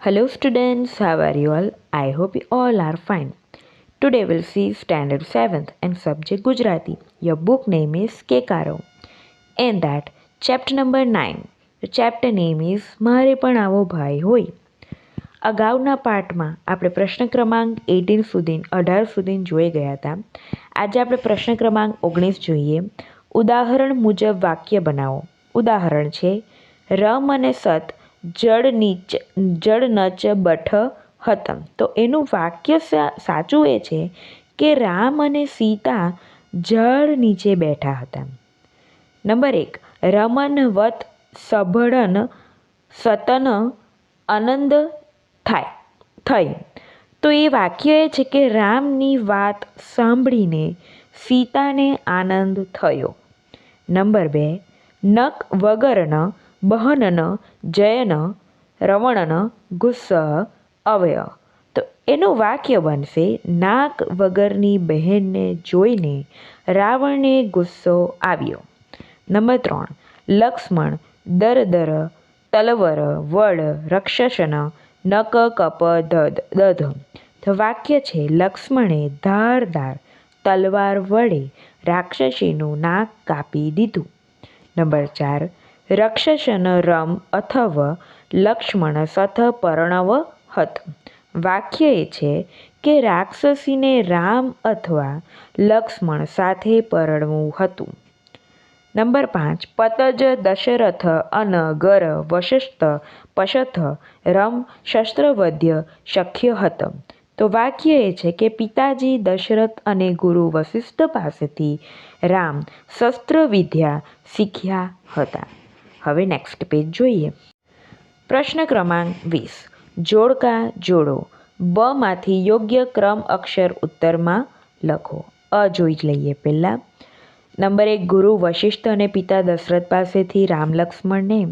Hello students, how are you all? I hope you all are fine. Today we'll see standard 7th and subject Gujarati. Your book name is Kekaro. And that chapter number 9. The chapter name is મારે પણ આવો ભાઈ હોય અગાઉના પાઠમાં આપણે પ્રશ્ન ક્રમાંક એટીન સુધી અઢાર સુધી જોઈ ગયા હતા આજે આપણે પ્રશ્ન ક્રમાંક ઓગણીસ જોઈએ ઉદાહરણ મુજબ વાક્ય બનાવો ઉદાહરણ છે રમ અને સત જળ નીચ જડ નચ બઠ હતમ. તો એનું વાક્ય સાચું એ છે કે રામ અને સીતા જળ નીચે બેઠા હતા. નંબર એક રમન વત સભળન સતન આનંદ થાય, થઈ. તો એ વાક્ય એ છે કે રામની વાત સાંભળીને સીતાને આનંદ થયો. નંબર બે નક વગરન બહનન, જયન, રવણન, ગુસ્સ, અવય. તો એનું વાક્ય બનશે, નાક વગરની બહેનને જોઈને રાવણને ગુસ્સો આવ્યો. નંબર ત્રણ, લક્ષ્મણ, દર દર, તલવર, વડ, રક્ષસન, નક કપ દદ દધ. તો વાક્ય છે, લક્ષ્મણે ધારદાર તલવાર વડે રાક્ષસીનું નાક કાપી દીધું. નંબર ચાર રક્ષસન રમ અથવ લક્ષ્મણ સથ પરણવ હત. વાક્ય એ છે કે રાક્ષસીને રામ અથવા લક્ષ્મણ સાથે પરણવું હતું. નંબર પાંચ, પતજ, દશરથ અન ગર વશસ્થ, પશથ, રમ, શસ્ત્રવધ્ય, શક્ય હત. તો વાક્ય એ છે કે પિતાજી, દશરથ અને ગુરુ વશિષ્ઠ પાસેથી રામ શસ્ત્રવિદ્યા શીખ્યા હતા. હવે નેક્સ્ટ પેજ જોઈએ. પ્રશ્ન ક્રમાંક વીસ. જોડકા જોડો. બમાંથી યોગ્ય ક્રમ અક્ષર ઉત્તરમાં લખો. અ જોઈ લઈએ પહેલાં. નંબર એક, ગુરુ, વશિષ્ઠ અને પિતા દશરથ પાસેથી રામ લક્ષ્મણને.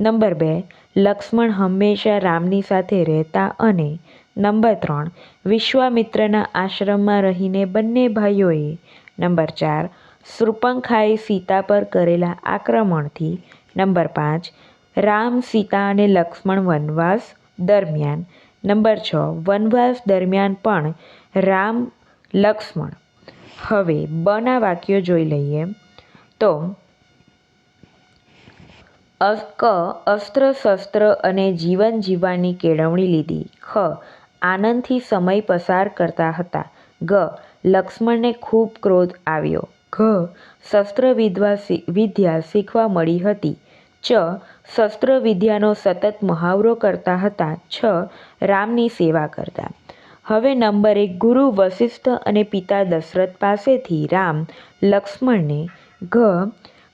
નંબર બે, લક્ષ્મણ હંમેશા રામની સાથે રહેતા અને. નંબર ત્રણ, વિશ્વામિત્રના આશ્રમમાં રહીને બંને ભાઈઓએ. નંબર ચાર શૃપંખાએ સીતા પર કરેલા આક્રમણથી નંબર પાંચ, રામ, સીતા અને લક્ષ્મણ વનવાસ દરમિયાન. નંબર છ, વનવાસ દરમિયાન પણ રામ, લક્ષ્મણ. હવે બના વાક્યો જોઈ લઈએ. તો ક અસ્ત્ર, શસ્ત્ર અને જીવન જીવવાની કેળવણી લીધી. ખ, આનંદથી સમય પસાર કરતા હતા. ગ, લક્ષ્મણને ખૂબ ક્રોધ આવ્યો. ઘ, શસ્ત્ર વિદ્યા શીખવા મળી હતી. ચ શસ્ત્ર વિદ્યાનો સતત મહાવરો કરતા હતા. છ રામની સેવા કરતા. હવે નંબર એક ગુરુ વશિષ્ઠ અને પિતા દશરથ પાસેથી રામ લક્ષ્મણને ઘ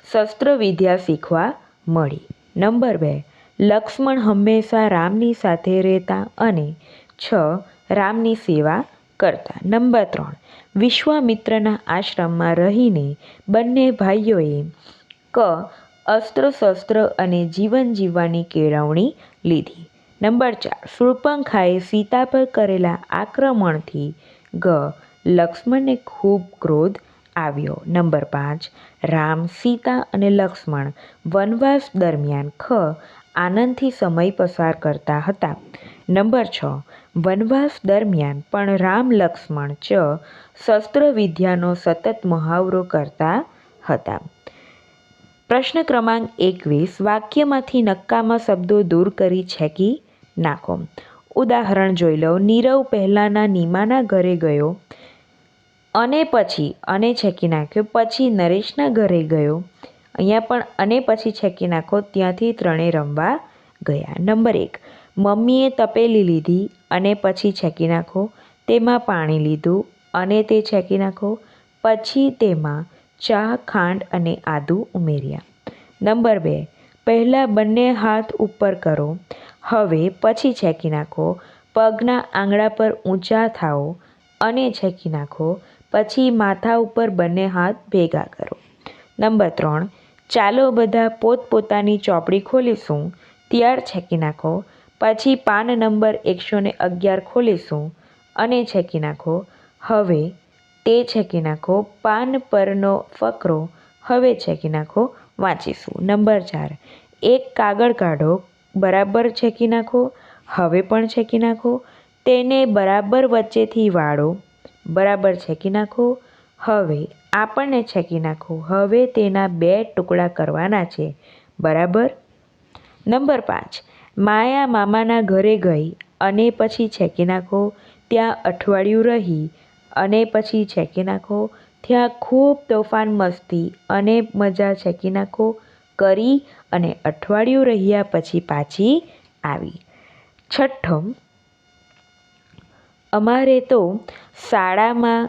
શસ્ત્ર વિદ્યા શીખવા મળી. નંબર બે લક્ષ્મણ હંમેશા રામની સાથે રહેતા અને છ રામની સેવા કરતા. નંબર ત્રણ વિશ્વામિત્રના આશ્રમમાં રહીને બંને ભાઈઓએ ક અસ્ત્ર શસ્ત્ર અને જીવન જીવવાની કેળવણી લીધી. નંબર ચાર શૃપંખાએ સીતા પર કરેલા આક્રમણથી ગ. લક્ષ્મણને ખૂબ ક્રોધ આવ્યો. નંબર પાંચ, રામ, સીતા અને લક્ષ્મણ વનવાસ દરમિયાન ખ આનંદથી સમય પસાર કરતા હતા. નંબર છ, વનવાસ દરમિયાન પણ રામ, લક્ષ્મણ, ચ શસ્ત્ર વિદ્યાનો સતત મહાવરો કરતા હતા. પ્રશ્ન ક્રમાંક એકવીસ, વાક્યમાંથી નક્કામાં શબ્દો દૂર કરી છેકી નાખો. ઉદાહરણ જોઈ લો. નીરવ પહેલાંના નીમાના ઘરે ગયો અને પછી, અને છેકી નાખ્યો. પછી નરેશના ઘરે ગયો. અહીંયા પણ અને પછી છેકી નાખો. ત્યાંથી ત્રણેય રમવા ગયા. નંબર એક. મમ્મીએ તપેલી લીધી અને પછી છેકી નાખો. તેમાં પાણી લીધું અને તે છેકી નાખો. પછી તેમાં ચા, ખાંડ અને આદું ઉમેર્યા. નંબર બે, પહેલાં બંને હાથ ઉપર કરો. હવે પછી છેકી નાખો. પગના આંગળા પર ઊંચા થાઓ અને છેકી નાખો. પછી માથા ઉપર બંને હાથ ભેગા કરો. નંબર ત્રણ, ચાલો બધા પોતપોતાની ચોપડી ખોલીશું. ત્યાર છેકી નાખો. પછી પાન નંબર એકસો ને અગિયાર ખોલીશું અને છેકી નાખો. હવે તે છેકી નાખો પાન પરનો ફકરો. હવે છેકી નાખો વાંચીશું. નંબર ચાર. એક કાગળ કાઢો. બરાબર છેકી નાખો? હવે પણ છેકી નાખો? તેને બરાબર વચ્ચેથી વાળો. બરાબર છેકી નાખો? હવે આપણને છેકી નાખો? હવે તેના બે ટુકડા કરવાના છે. બરાબર? નંબર પાંચ. માયા મામાના ઘરે ગઈ અને પછી છેકી નાખો? ત્યાં અઠવાડિયું રહી. અને પછી છેકી નાખો. ત્યાં ખૂબ તોફાન મસ્તી અને મજા છેકી નાખો. કરી અને અઠવાડિયું રહ્યા પછી પાછી આવી. છઠ્ઠમ અમારે તો શાળામાં,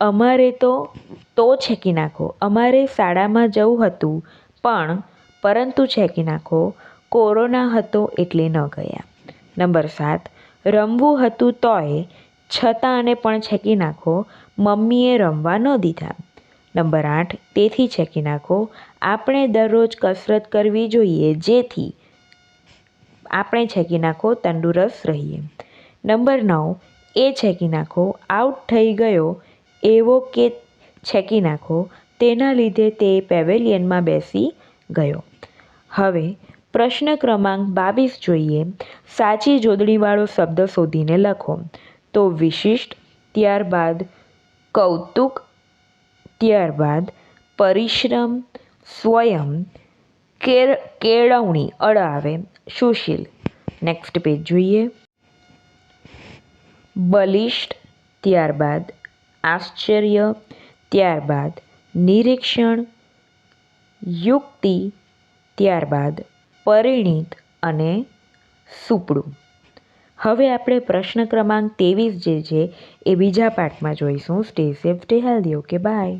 અમારે તો તો છેકી નાખો. અમારે શાળામાં જવું હતું, પણ પરંતુ છેકી નાખો. કોરોના હતો એટલે ન ગયા. નંબર સાત, રમવું હતું તોય છતાં અને પણ છેકી નાખો, મમ્મીએ રમવા ન દીધા. નંબર આઠ, તેથી છેકી નાખો, આપણે દરરોજ કસરત કરવી જોઈએ, જેથી આપણે છેકી નાખો, તંદુરસ્ત રહીએ. નંબર નવ, એ છેકી નાખો, આઉટ થઈ ગયો, એવો કે છેકી નાખો, તેના લીધે તે પેવેલિયનમાં બેસી ગયો. હવે, પ્રશ્ન ક્રમાંક બાવીસ જોઈએ, સાચી જોડણીવાળો શબ્દ શોધીને લખો. તો વિશિષ્ટ, ત્યારબાદ કૌતુક, ત્યારબાદ પરિશ્રમ, સ્વયં, કેર, કેળવણી અળ આવે સુશીલ. નેક્સ્ટ પેજ જોઈએ. બલિષ્ઠ, ત્યારબાદ આશ્ચર્ય, ત્યારબાદ નિરીક્ષણ, યુક્તિ, ત્યારબાદ પરિણીત અને સુપડું. હવે આપણે પ્રશ્ન ક્રમાંક ત્રેવીસ જે છે એ બીજા પાઠમાં જોઈશું. Stay safe stay healthy okay bye